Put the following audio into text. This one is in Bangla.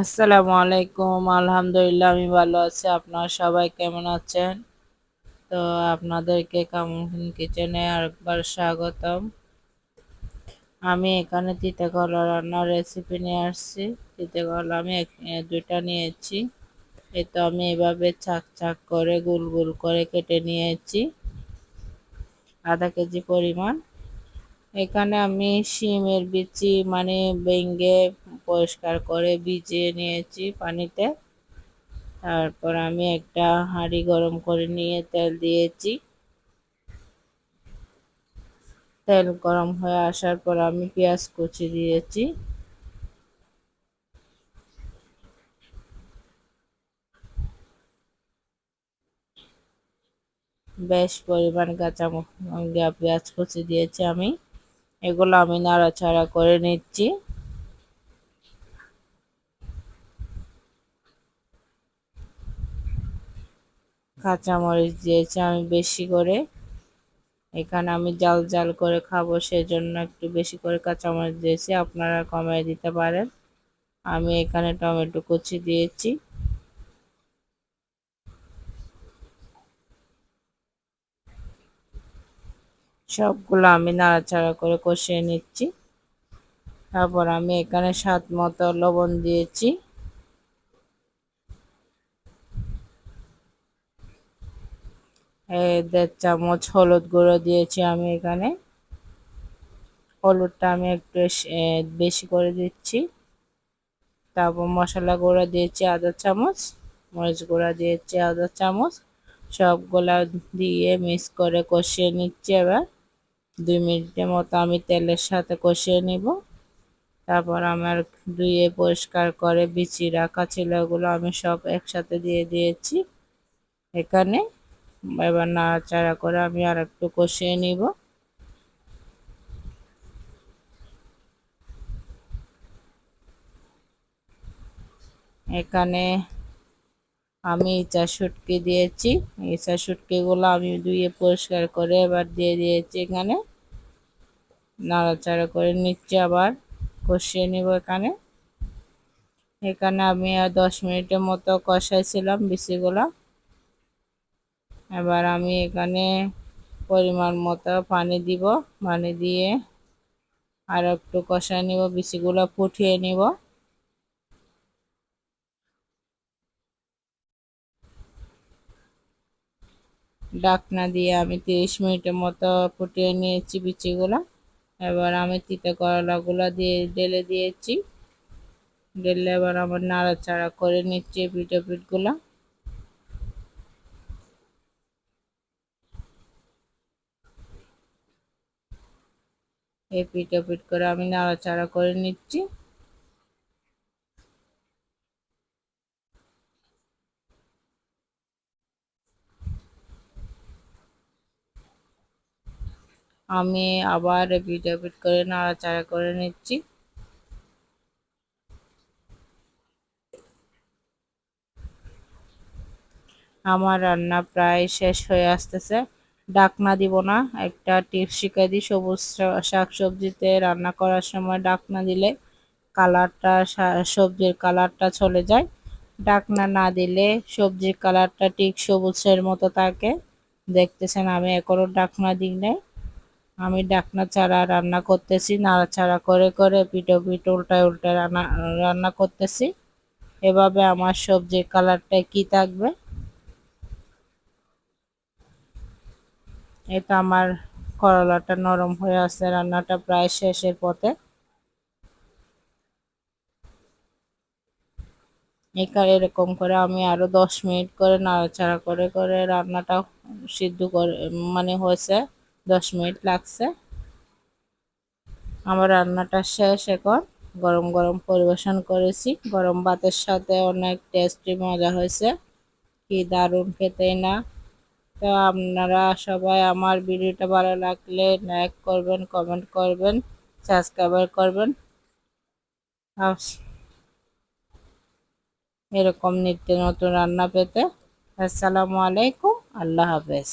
আসসালামু আলাইকুম। আলহামদুলিল্লাহ, আমি ভালো আছি। আপনারা সবাই কেমন আছেন? তো আপনাদেরকে কামন কিচেনে আরেকবার স্বাগতম। আমি এখানে তিতে কলা রান্নার রেসিপি নিয়ে আসছি। তিতে কলা আমি দুইটা নিয়েছি। এ তো আমি এভাবে চাক চাক করে, গুল গুল করে কেটে নিয়েছি। আধা কেজি পরিমাণ। এখানে আমি শিমের বিচি মানে বেঙ্গে পরিষ্কার করে ভিজিয়ে নিয়েছি পানিতে। তারপর আমি একটা হাঁড়ি গরম করে নিয়ে তেল দিয়েছি। তেল গরম হয়ে আসার পর আমি পেঁয়াজ কুচি দিয়েছি। বেশ পরিমাণ কাঁচা পেঁয়াজ কুচি দিয়েছি আমি। এগুলো আমি নাড়াচাড়া করে নিচ্ছি। কাঁচামরিচ দিয়েছি আমি বেশি করে। এখানে আমি জাল জাল করে খাব, সেজন্য একটু বেশি করে কাঁচামরিচ দিয়েছি। আপনারা কমায় দিতে পারেন। আমি এখানে টমেটো কুচি দিয়েছি। সবগুলো আমি নাড়াচাড়া করে কষিয়ে নিচ্ছি। তারপর আমি এখানে স্বাদ মতো লবণ দিয়েছি। দেড় চামচ হলুদ গুঁড়ো দিয়েছি আমি এখানে। হলুদটা আমি একটু বেশি করে দিচ্ছি। তারপর মশলা গুঁড়ো দিয়েছি আধা চামচ, মরিচ গুঁড়া দিয়েছি আধা চামচ। সবগুলা দিয়ে মিক্স করে কষিয়ে নিচ্ছি এবার। দুই মিনিটের মতো আমি তেলের সাথে কষিয়ে নিব। তারপর আমার ধুয়ে পরিষ্কার করে বিচি রাখা ছিল ওগুলো আমি সব একসাথে দিয়ে দিয়েছি। এখানে এবার নাড়াচাড়া করে আমি আর একটু কষিয়ে নিব। এখানে আমি ইচা শুটকি দিয়েছি। ইচা শুটকিগুলো আমি ধুয়ে পরিষ্কার করে এবার দিয়ে দিয়েছি এখানে। নাড়াচাড়া করে নিচ্ছি আবার, কষিয়ে নিব এখানে। এখানে আমি আর দশ মিনিটের মতো কষাইছিলাম বিচিগুলা এবার আমি এখানে পরিমাণ মতো পানি দিব। পানি দিয়ে আর একটু কষায় নিব, বিচিগুলো ফুটিয়ে নিব। ডাকনা দিয়ে আমি তিরিশ মিনিটের মতো ফুটিয়ে নিয়েছি বিচিগুলো। এবার আমি তিতে করলাগুলো দিয়ে ঢেলে দিয়েছি। ঢেলে এবার আমার নাড়াচাড়া করে নিচ্ছি পিঠে পিঠগুলো। এই পিঠে পিঠ করে আমি নাড়াচাড়া করে নিচ্ছি। আমি আবার পিঠে পিঠ করে নাড়াচাড়া করে নিচ্ছি। আমার রান্না প্রায় শেষ হয়ে আসতেছে। ডাকনা দিব না। একটা টিপস শিখে দিই, সবুজ শাক সবজিতে রান্না করার সময় ডাকনা দিলে কালারটা সবজির কালারটা চলে যায়। ডাকনা না দিলে সবজির কালারটা ঠিক সবুজের মতো থাকে। দেখতেছেন আমি এখনও ডাকনা দিই নাই। আমি ডাকনা ছাড়া রান্না করতেছি, নাড়াচাড়া করে করে পিঠো পিঠ উল্টায় উল্টায় রান্না রান্না করতেছি। এভাবে আমার সবজির কালারটা কি থাকবে? এটা আমার করলাটা নরম হয়ে আছে, রান্নাটা প্রায় শেষের পথে। এখানে এরকম করে আমি আরও দশ মিনিট করে নাড়াচাড়া করে করে রান্নাটা সিদ্ধ করে মানে হয়েছে, দশ মিনিট লাগছে। আমার রান্নাটা শেষ এখন। গরম গরম পরিবেশন করেছি। গরম ভাতের সাথে অনেক টেস্টি মজা হয়েছে। কি দারুণ খেতেই না। তো আপনারা সবাই আমার ভিডিওটা ভালো লাগলে লাইক করবেন কমেন্ট করবেন সাবস্ক্রাইব করবেন। এরকম নিত্য নতুন রান্না পেতে। আসসালামু আলাইকুম, আল্লাহ হাফেজ।